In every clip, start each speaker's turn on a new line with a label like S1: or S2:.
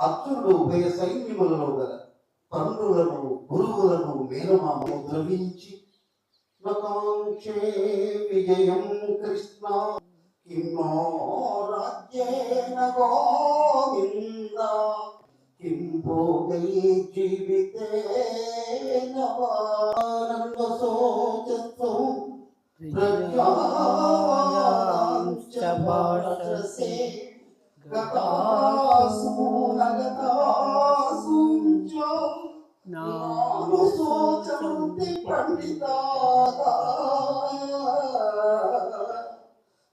S1: అర్జునుడు ఉభయ సైన్యములలో గల తండ్రులను గురువులను మేనమాము ద్రవించి నకాంక్షే విజయం కృష్ణ కిన్నో రాజ్యేన గోవింద కిం భోగై జీవితేన వానందశోచత్వం ప్రజ్ఞావాంశ్చ భాషసే గతాసు నగతాసు నాను శోచంతి పండితాః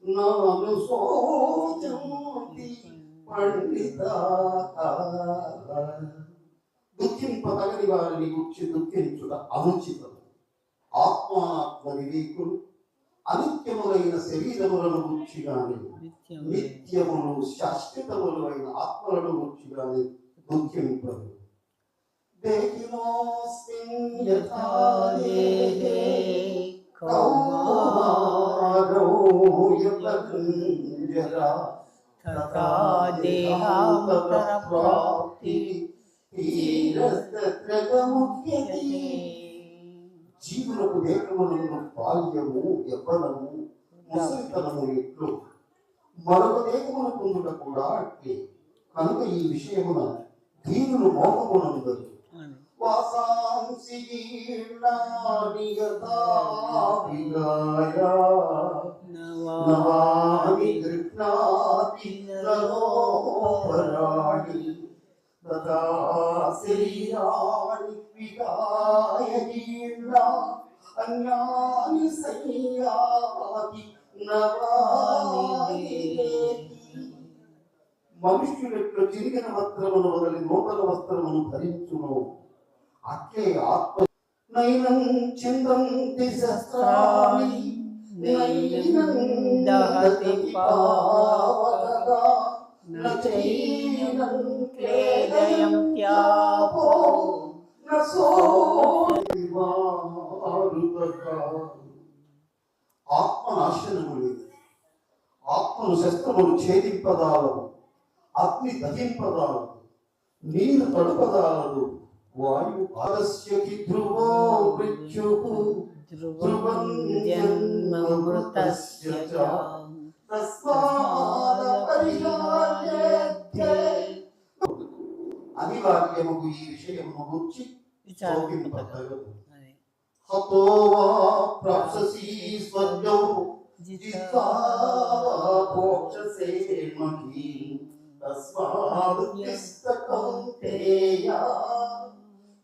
S1: నాను శోచంతి పండితాః దుఃఖింపదగని వారిని గుర్చి దుఃఖించుట అనుచితం ఆత్మాత్మ వివేకులు అనిత్యములైన శరీరములను గుర్చి గాని నిత్యములు శాశ్వతములు అయిన ఆత్మలను గుర్చి గాని దుఃఖింపరు దేహినోస్మిన్ యథా దేహే కౌమారో యతకుంజరా
S2: తథా దేహాంతరప్రాప్తి
S1: తీరస్తత్రగముఖ్యతే జీవులకు దేహములను బాల్యము యవ్వనము ముసలితనము ఎట్లు? మరొక దేహమును పొందుట కూడా అట్లే. కనుక ఈ విషయమున దీనులు మోహమునందరు వాసాంసి నవాని గృహ్ణాతి నరోపరాణి తదా శరీరాణి విగాయ జీర్ణా అన్యాని సంయాతి నవాని మనుష్యులెట్లు చిరిగిన వస్త్రమును వదిలి నూతన వస్త్రమును ధరించును. అట్లే ఆత్మ నైనం చిందంతి శస్త్రాణి నైనం దహతి పావకగా నచైనం క్లే క్లేదయం త్యాపో ఆత్మ నాశనము లేదు ఆత్మను శస్త్రములు ఛేదింపదాలవు అగ్ని దహింపదాలవు నీరు తడుపదాలదు వాయు ఆలస్యకి ధ్రువో మృత్యు
S2: ధ్రువం జన్మమృతస్య చ
S1: తస్మాద ಅನಿವಾರ್ಯವು ಈ ವಿಷಯವನ್ನು ಮುಚ್ಚಿ ಹೋಗಿರುವಂತಹವರು ಹತೋ ವಾ ಪ್ರಾಪ್ಸಸಿ ಸ್ವರ್ಗವು ಜಿತ್ವಾ ಮೋಕ್ಷಸೇ ಮಹಿ ತಸ್ಮಾತ್ ಕಿಸ್ತಕೌಂತೇಯ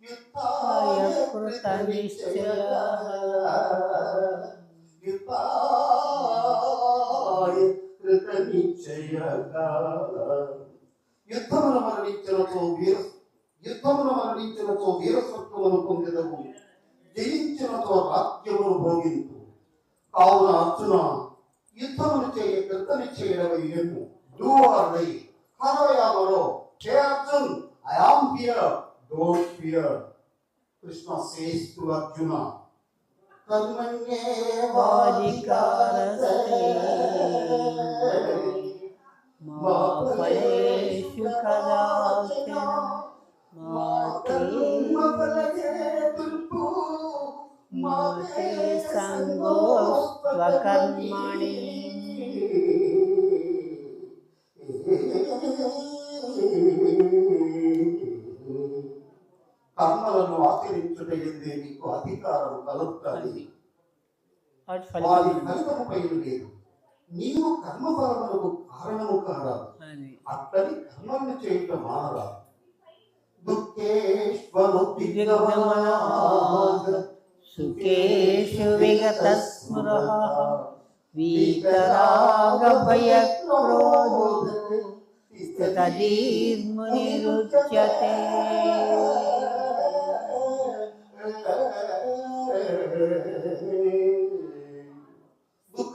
S1: ಯುದ್ಧಾಯ ಕೃತ ನಿಶ್ಚಯ ಯುದ್ಧಾಯ ಕೃತ ನಿಶ್ಚಯ ಕಾಲ యుద్ధముల మరణించినతో వీర యుద్ధముల మరణించినతో వీరసత్వమును పొందడము జయించినతో రాజ్యమును భోగింపు. కావున అర్జున యుద్ధములు చేయ కృతని చేయడమయ్యను do or die హరోయామరో hey Arjun I am here don't fear Krishna says to Arjuna
S2: మా ఫలేషు మా మాతే సంగోస్త్వకర్మణి
S1: కర్మలను ఆచరించుట ఎందే నీకు అధికారం కలుగుతాయి
S2: వాటి
S1: వారి
S2: ఫలితం
S1: లేదు నీవు కర్మఫలములకు కారణము కారాదు అట్లని కర్మలను చేయటం మానరాదు
S2: సుఖేషు విగత స్మృహ వీతరాగభయక్రోధో.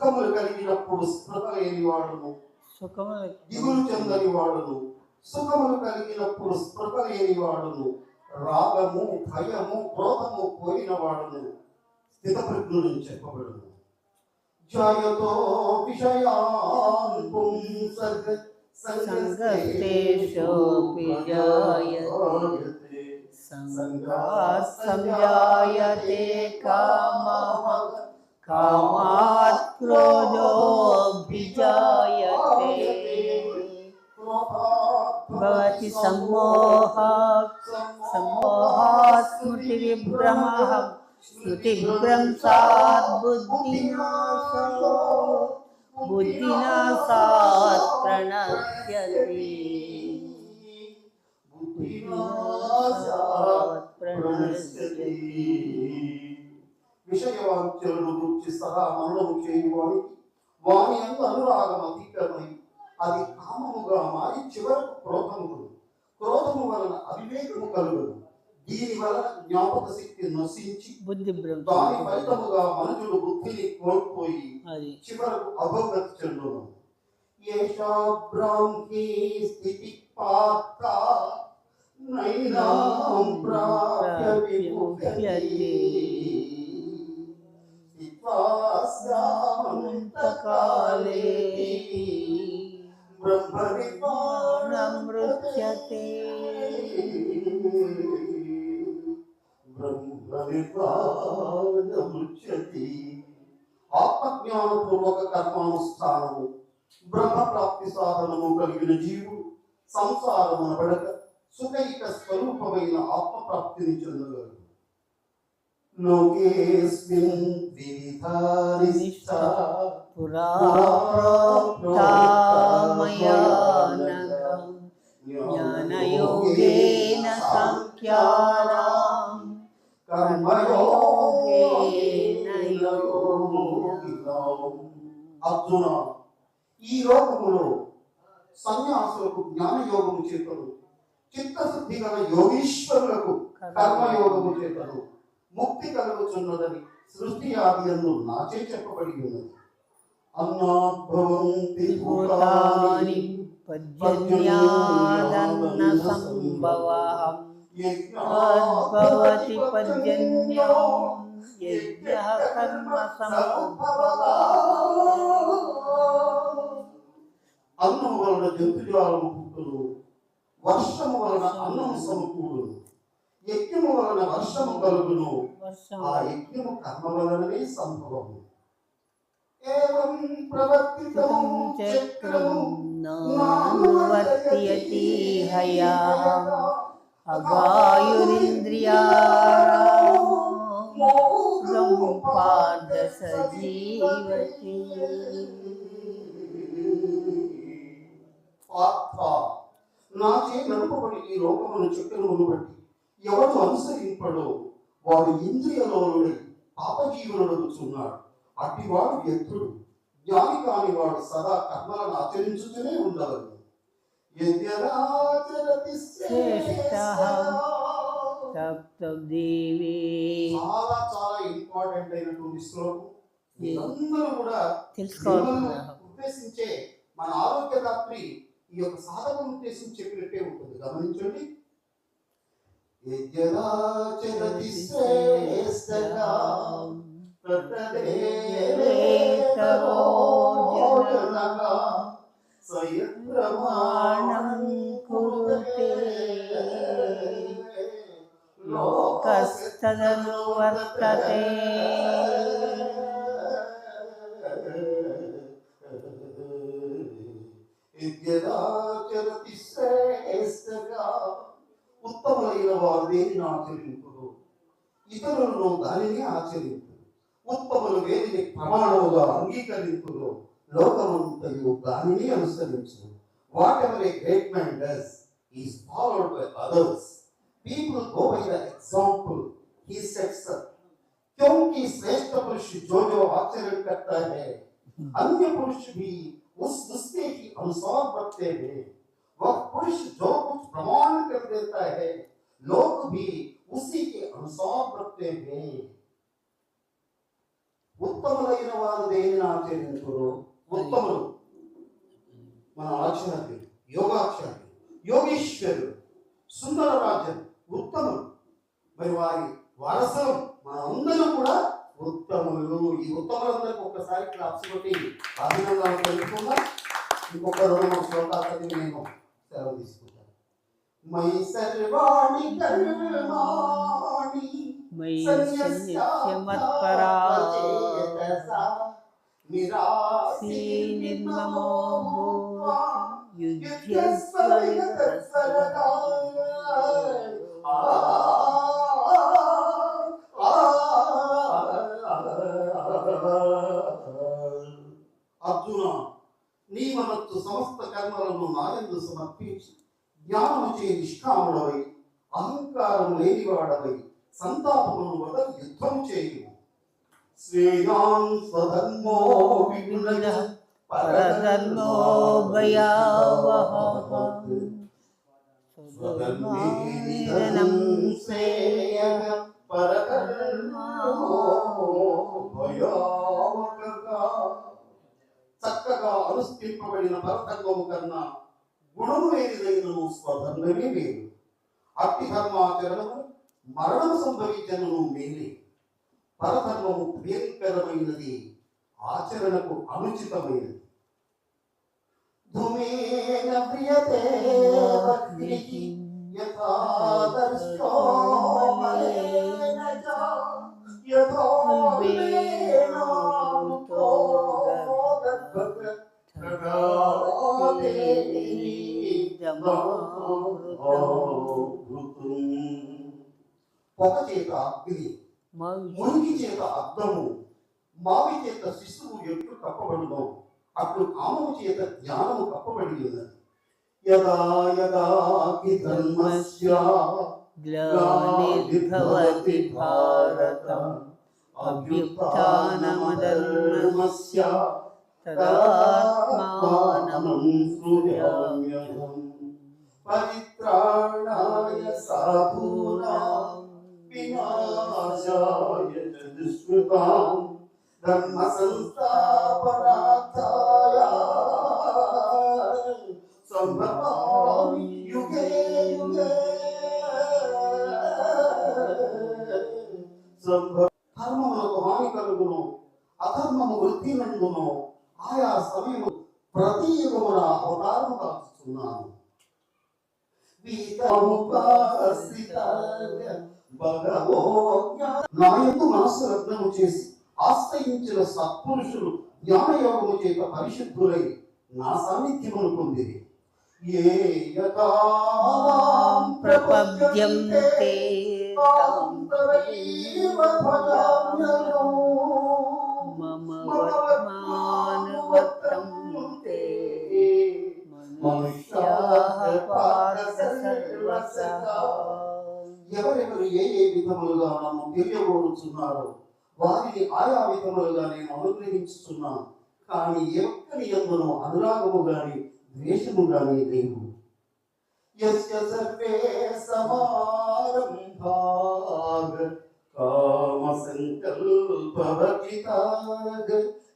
S1: దుఃఖములు కలిగినప్పుడు స్పృహ లేని వాడును. దిగులు చెందని వాడును. సుఖములు కలిగినప్పుడు స్పృహ లేని వాడును. రాగము భయము క్రోధము పోయిన వాడును. స్థితప్రజ్ఞుడు చెప్పబడును. జయతో విషయాన్ పుంసర్గ
S2: कामात् क्रोधोऽभिजायते भवति सम्मोहात् सम्मोहात् स्मृतिविभ्रमः स्मृतिभ्रंशात् बुद्धिनाशो। बुद्धिनाशात् प्रणश्यति बुद्धिनाशात् प्रणश्यति
S1: విషయవాంఛలను గురించి సహా మననము చేయువానికి వాని అందు అనురాగం అతీతమై అది కామముగా మారి చివరకు క్రోధము క్రోధము వలన అవివేకము కలుగును. దీని వలన జ్ఞాపక శక్తి నశించి
S2: బుద్ధి
S1: దాని ఫలితముగా మనుషులు బుద్ధిని కోల్పోయి చివరకు అభోగతి చెందును. ఏషా బ్రాహ్మీ స్థితి పాత్ర నైనాం ప్రాప్య స్థిత్వాస్యామంతకాలే బ్రహ్మ
S2: నమృత్యతే
S1: బ్రహ్మ నిర్వాణముచ్యతి ఆత్మజ్ఞానపూర్వక కర్మానుష్ఠానము బ్రహ్మ ప్రాప్తి సాధనము కలిగిన జీవుడు సంసారమున పడక సుఖైక స్వరూపమైన ఆత్మ ప్రాప్తిని
S2: ప్రోక్తా మయా నఘం జ్ఞానయోగేన సాంఖ్యానాం
S1: కర్మయోగేన యోగినాం. అర్జున ఈ లోకములో సన్యాసులకు జ్ఞానయోగము చేతను చిత్తశుద్ధి గల యోగీశ్వరులకు కర్మయోగము చేతను ముక్తి కలుగుచున్నదని సృష్టి ఆది అందు నాచే చెప్పబడి ఉన్నది. అన్నాద్భవంతి
S2: భూతాని పర్జన్యాదన్న సంభవః భవతి పర్జన్యో యజ్ఞః కర్మ
S1: అన్నము వలన జంతుజాలము పుట్టును వర్షము వలన అన్నము సమకూడును. యజ్ఞము వలన వర్షము కలుగును. ఆ యజ్ఞము కర్మ వలననే సంభవము. ఏవం ప్రవర్తితం
S2: చక్రం నానువర్త్యతి హయాః. అగాయురింద్రియారామోఘం పార్థ సజీవతి
S1: పార్థ నాచే నడుపబడి ఈ లోకమును చక్రమును బట్టి ఎవడు అనుసరింపడో? వాడు ఇంద్రియలోనుడై పాపజీవనుడుచున్నాడు అట్టివాడు వ్యక్తుడు జ్ఞాని కాని వాడు సదా కర్మలను ఆచరించుతూనే.
S2: సప్తదేవి
S1: చాలా చాలా ఇంపార్టెంట్ అయినటువంటి శ్లోకం. మీరందరూ కూడా
S2: తెలుసుకోవాలి.
S1: ఉద్దేశించే మన ఆరోగ్యదాత్రి ఈ యొక్క సాధకం ఉద్దేశించి చెప్పినట్టే ఉంటుంది. గమనించండి. यद्यदाचरति श्रेष्ठतां प्रतदेवेतरो जनः स यत्प्रमाणं
S2: कुरुते लोकस्तदनुवर्तते
S1: यद्यदाचरति श्रेष्ठता ఉత్తములైన వారు దేనిని ఆచరింపుడు ఇతరులను దానిని ఆచరింపు ఉత్తములు వేదిని ప్రమాణముగా అంగీకరింపుడు లోకమంతయు దానిని అనుసరించు whatever a great man does is followed by others people go by the example he sets up क्योंकि श्रेष्ठ पुरुष जो जो आचरण करता है अन्य पुरुष भी उस उसके ही अनुसार बढ़ते हैं वह पुरुष जो कुछ प्रमाण कर देता है लोग भी उसी के अनुसार बढ़ते हैं ఉత్తములైన వారు దేనిని ఆచరించురు ఉత్తములు మన ఆచార్యులు యోగాచార్యులు యోగేశ్వరులు సుందర రాజన్ ఉత్తములు మరి వారి వారసులు మనందరం కూడా ఉత్తములు ఈ ఉత్తములందరికీ ఒక్కసారి క్లాప్స్ కొట్టి అభినందనలు తెలుపుకుందాం ఇంకొక రెండు మూడు శ్లోకాలు చదివి నేను సెలవు తీసుకుంటాను మై సర్వాణి కర్మాణి
S2: మయి సన్నిత్యమత్పరా శ్రీ నిర్మమో భూత్ యుధ్యస్వ విగతస్వరగా.
S1: నీ మనత్తు సమస్త కర్మలను నాయందు సమర్పించి జ్ఞానము చే నిష్కాముడవై అహంకారం లేనివాడవై సంతాపమును వదలి యుద్ధము చేయు శ్రేయాన్ స్వధర్మో విగుణ
S2: పరధర్మో భయావహ
S1: స్వధర్మే నిధనం శ్రేయః పరధర్మో భయావహః. చక్కగా అనుష్ఠింపబడిన పరధర్మము కన్నా గుణము లేనిదైనను స్వధర్మమే మేలు అట్టి ధర్మాచరణము మరణము సంభవించను మేలే. పరధర్మము ప్రియంకరమైనది ఆచరణకు అనుచితమైనది. ధుమేన ప్రియతే భక్తిః యథాదర్శో పొగ చేత అగ్ని మురికి చేత అద్దము. మావి చేత శిశువు ఎట్లు కప్పబడును అట్లు కామము చేత జ్ఞానము కప్పబడి ఉన్నది యదా యదా ధర్మస్య
S2: గ్లానిర్భవతి భారత.
S1: అభ్యుత్థానమధర్మస్య
S2: తదాత్మానం
S1: సృజామ్యహం Brahma పరిశుద్ధులై నా సాన్నిధ్యమును పొందిరి ఏ తాం.
S2: మమ వర్త్మానువర్తం తే మనుష్యాః పార్థ సర్వసః
S1: ఎవరెవరు ఏ ఏ విధములుగా నన్ను తెలియబోడుచున్నారో వారిని ఆయా విధములుగా నేను అనుగ్రహించుతున్నాను కానీ ఏ ఒక్కరి ఎందును అనురాగము గాని ద్వేషము గాని లేవు. యస్య సర్వే సమారంభాగ కామ సంకల్పవర్జితాగ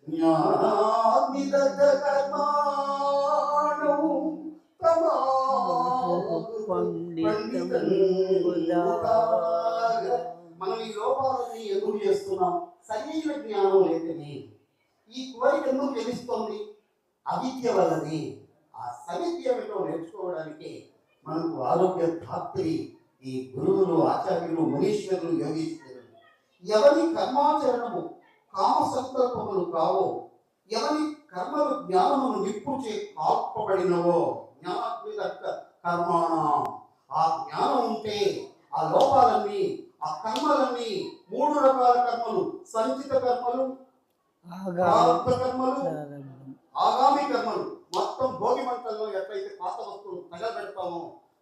S1: జ్ఞానాగ్నిదగ్ధ కర్మాణు మనం ఈ లోపాలని ఎదురు చేస్తున్నాం. సరైన జ్ఞానం లేదని ఈ కోరిక ఎందుకు తెలుస్తోంది అవిద్య వల్లనే. ఆ సవిద్య ఏమిటో నేర్చుకోవడానికి మనకు ఆరోగ్య ధాత్రి ఈ గురువులు ఆచార్యులు మునీశ్వరులు యోగిస్తారు ఎవరి కర్మాచరణము కామ సంకల్పములు కావో ఎవరి కర్మలు జ్ఞానమును నిప్పుచే కాల్పబడినవో జ్ఞానాత్మిక కర్మాణం. ఆ జ్ఞానం ఉంటే ఆ లోపాలన్నీ ఆ కర్మలన్నీ మూడు రకాల కర్మలు సంచిత కర్మలు ఆగామి కర్మలు. మొత్తం భోగి మంటల్లో ఎట్లయితే పాత వస్తువులు తగలబెడతామో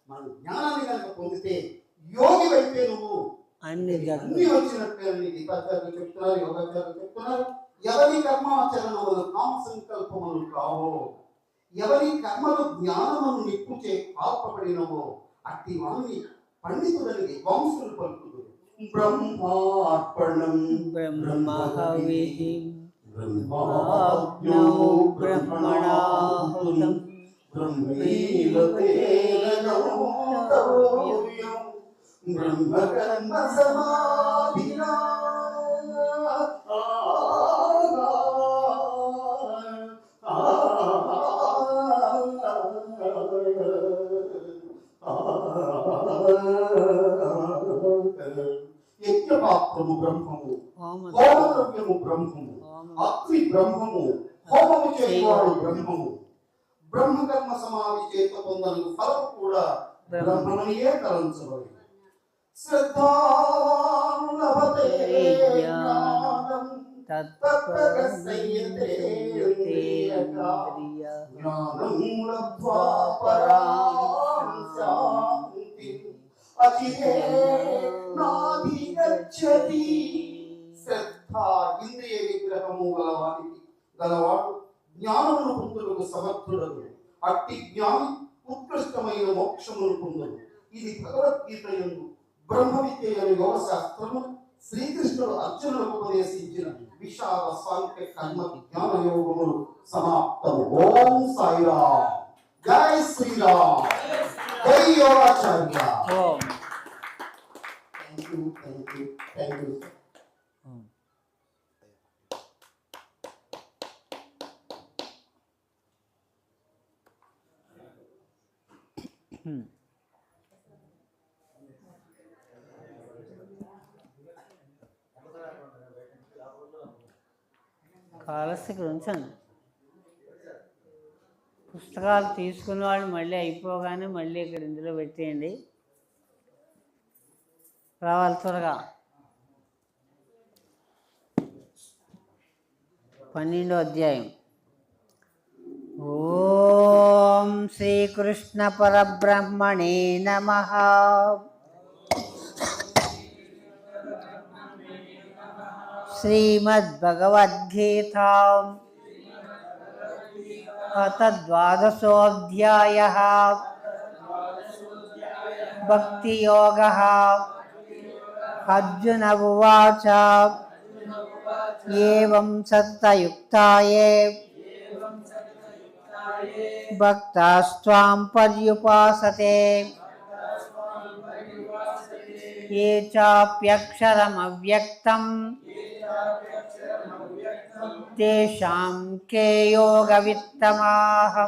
S1: మనం జ్ఞానాన్ని కనుక పొందితే యోగి అయితే నువ్వు.
S2: అన్ని
S1: అన్ని వచ్చినట్టే అని గీతాచార్యులు చెప్తున్నారు యోగాచార్యులు చెప్తున్నారు. ఎవరి కర్మాచరణములు కామ సంకల్పములు కావో ఎవరి కర్మలు జ్ఞానమును నిప్పుచే కాల్పబడినవో అట్టి వాణ్ణి పండితులని వంశులు పలుకుదు బ్రహ్మార్పణం
S2: బ్రహ్మహవిః.
S1: ब्रह्माज्ञो ब्रह्मणाहुतं ब्रह्मैव तेन ब्रह्मकर्मसमाधिना యజ్ఞపాత్రము బ్రహ్మము గౌరవ్యము బ్రహ్మము అగ్ని బ్రహ్మము. హోమము చేయవాడు బ్రహ్మము. బ్రహ్మకర్మ సమాధి చేత పొందని ఫలము కూడా బ్రహ్మమనియే తలంచబడి శ్రద్ధాలభతే జ్ఞానం
S2: తత్పరస్యతేంద్రియ
S1: జ్ఞానం. శ్రద్ధ ఇంద్రియ విగ్రహము గలవానికి గలవాడు జ్ఞానమును పొందుటకు సమర్థుడను అట్టి జ్ఞాని ఉత్కృష్టమైన మోక్షమును పొందును. ఇది భగవద్గీత యందు బ్రహ్మ విద్య అనే యోగ శాస్త్రము శ్రీకృష్ణుడు అర్జునులకు ఉపదేశించిన విశాల సాంఖ్య కర్మ జ్ఞాన యోగములు సమాప్తము. ఓం సాయిరామ్. జై శ్రీరామ్. జై యోగాచార్య. Thank you thank you thank you
S2: ఓం. హ్మ్. కాలస్ ఇక్కడ ఉంచండి పుస్తకాలు తీసుకున్న వాళ్ళు మళ్ళీ అయిపోగానే మళ్ళీ ఇక్కడ ఇందులో పెట్టేయండి. రావాలి త్వరగా. పన్నెండో అధ్యాయం. ॐ श्रीकृष्णपरब्रह्मणे नमः। श्रीमद्भगवद्गीतां। अथ द्वादशोऽध्यायः। भक्तियोगः। अर्जुन उवाच। एवं सत्तयुक्ताये। भक्तास्त्वां पर्युपासते। ये चाप्यक्षरमव्यक्तं तेषां के योगवित्तमाः।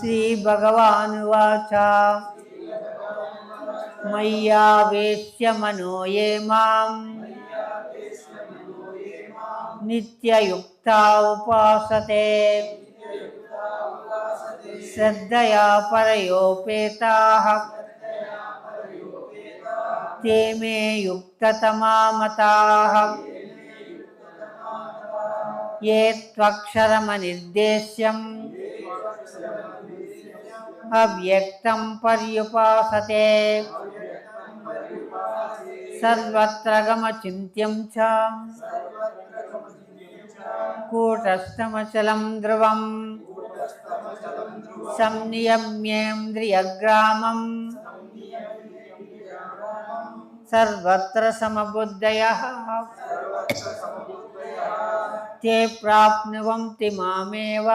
S2: श्रीभगवानुवाच। मय्यावेश्य मनो ये माम्। नित्ययुक्ता उपासते। श्रद्धया परयोपेताः। ते मे युक्ततमा मताः ये त्वक्षरमनिर्देश्यम्। अव्यक्तं पर्युपासते। सर्वत्र गमचिन्त्यं च। कूटस्थमचलं ध्रुवम् संनियम्येन्द्रियग्रामम् सर्वत्र ते प्राप्नुवन्ति मामेव।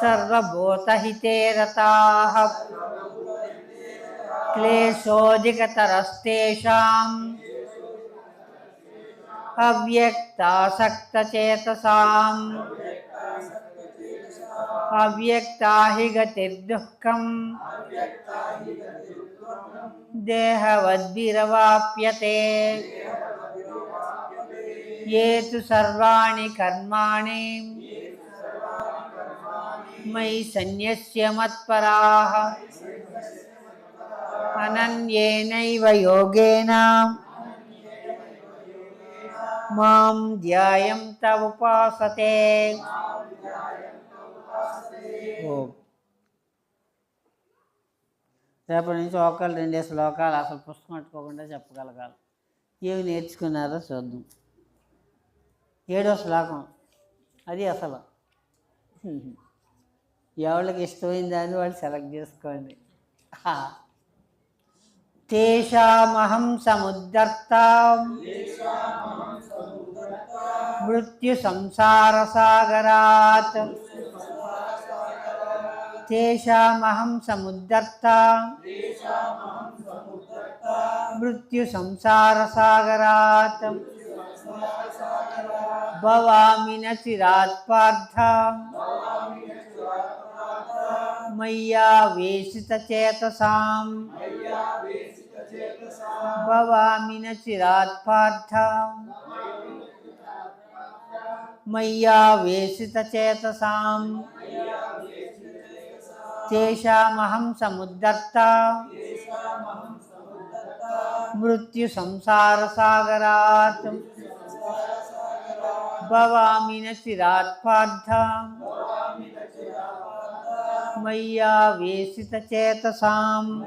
S2: सर्वभूतहिते अव्यक्तासक्तचेतसाम् अव्यक्ता हि गतिर्दुःखम् देहवद्भिरवाप्यते ये तु सर्वाणि कर्माणि मयि सन्न्यस्य मत्पराः अनन्येनैव योगेन మాం ధ్యాయం తవపాసతే రేపటి నుంచి ఒకళ్ళు రెండే శ్లోకాలు అసలు పుస్తకం పట్టుకోకుండా చెప్పగలగాలి. ఏమి నేర్చుకున్నారో చూద్దాం. ఏడో శ్లోకం. అది అసలు. ఎవరికి ఇష్టమైందని వాళ్ళు సెలెక్ట్ చేసుకోండి. తేషామహం సముద్ధర్తాం. మృత్యు సంసార సాగరాత్ తేషామహం సముద్ధర్త మృత్యు సంసార సాగరాత్ భవామి న చిరాత్ పార్థ మయ్యా మయ్యా వేసిత చేతసాం. తేషామహం సముద్ధర్త. మృత్యు సంసార సాగరాత్. భవామి చిరాత్ పార్థ మయ్యా వేసిత చేతసాం.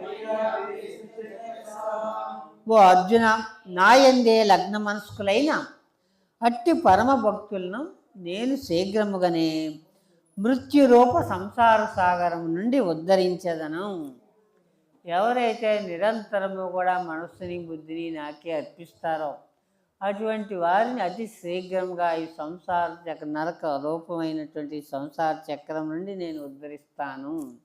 S2: ఓ అర్జున నాయందే లగ్న మనస్కులైన అట్టి పరమ భక్తులను నేను శీఘ్రముగానే మృత్యురూప సంసార సాగరం నుండి ఉద్ధరించదను. ఎవరైతే నిరంతరము కూడా మనస్సుని బుద్ధిని నాకే అర్పిస్తారో అటువంటి వారిని అతి శీఘ్రంగా ఈ సంసార చక్ర నరక రూపమైనటువంటి సంసార చక్రం నుండి నేను ఉద్ధరిస్తాను.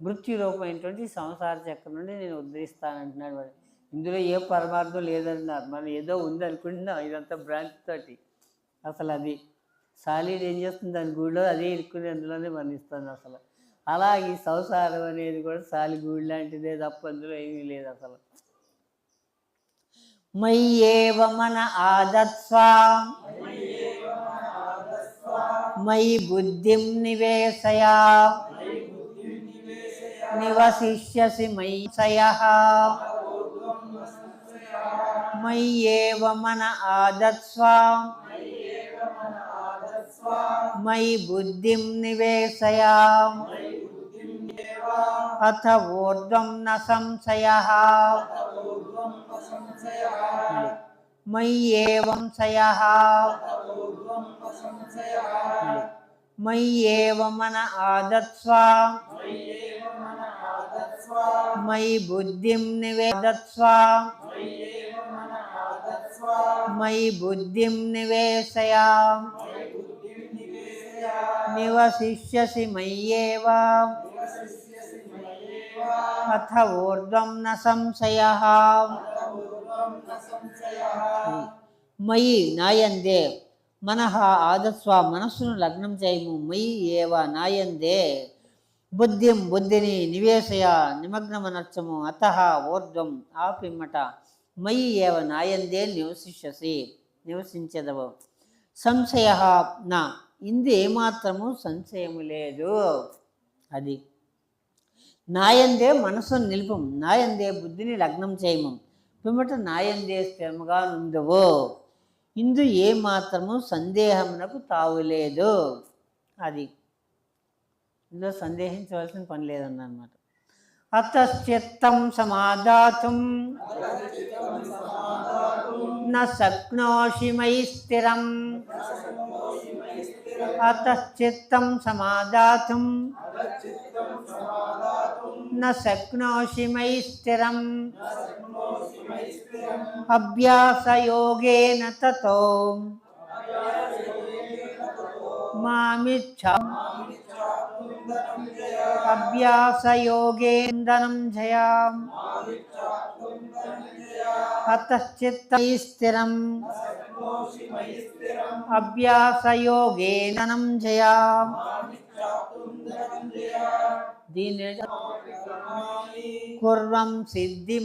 S2: మృత్యు రూపమైనటువంటి సంసార చక్రం నుండి నేను ఉద్ధరిస్తాను అంటున్నాడు వాడు. ఇందులో ఏ పరమార్థం లేదన్నారు మనం ఏదో ఉంది అనుకుంటున్నాం ఇదంతా బ్రాంచ్ తోటి. అసలు అది సాలిడ్ ఏం చేస్తుంది? దాని గూడిలో అదే ఇరుక్కుని అందులోనే మరణిస్తుంది అసలు. అలా ఈ సంసారం అనేది కూడా సాలి గూడి లాంటిదే తప్ప అందులో ఏమీ లేదు అసలు. మయ్యేవ మన ఆదత్స్వా. మయి బుద్ధిం నివేశయా. నివసిష్యసి మయి సయ మయ్యేవ మన ఆదత్స్వా మయి బుద్ధిం నివేశయా అథ ఊర్ధ్వం న సంశయ మయ్యేవం సయ మయ్యేవ మన ఆదత్స్వా మయి బుద్ధిం నివేదత్స్వా. మయి బుద్ధిం నివేశయా. నివసిష్యసి మయ్యేవ. అథ ఊర్ధ్వం న సంశయ. మయి నాయందే. మనః ఆదస్వ మనస్సును లగ్నం చేయము. మయి ఏవ నాయందే. బుద్ధిం బుద్ధిని నివేశయ నిమగ్నమనర్చము అత ఊర్ధ్వం ఆ పిమ్మట మయి ఏవ నాయందే నివసిష్యసి. నివసించదవు. సంశయ నా. ఇందు ఏమాత్రము సంశయము లేదు. అది. నాయందే మనసును నిలుపం. నాయందే బుద్ధిని లగ్నం చేయము. పిమ్మట నాయందే స్థిరముగా నుండవు. ఇందు ఏమాత్రము సందేహమునకు తావులేదు. అది. ఇందులో సందేహించవలసిన పని లేదన్నమాట. అతశ్చిత్తం సమాధాతుం న శక్నోషి మయి స్థిరం. అతశ్చిత్తం సమాధాతుం న శక్నోషి మయి స్థిరం. అభ్యాసయోగేన తో మామిచ్చ జయాం. అతశ్చిత్తై స్థిరం అభ్యాసయోగేనం జయాం. దీని కుర్వం సిద్ధి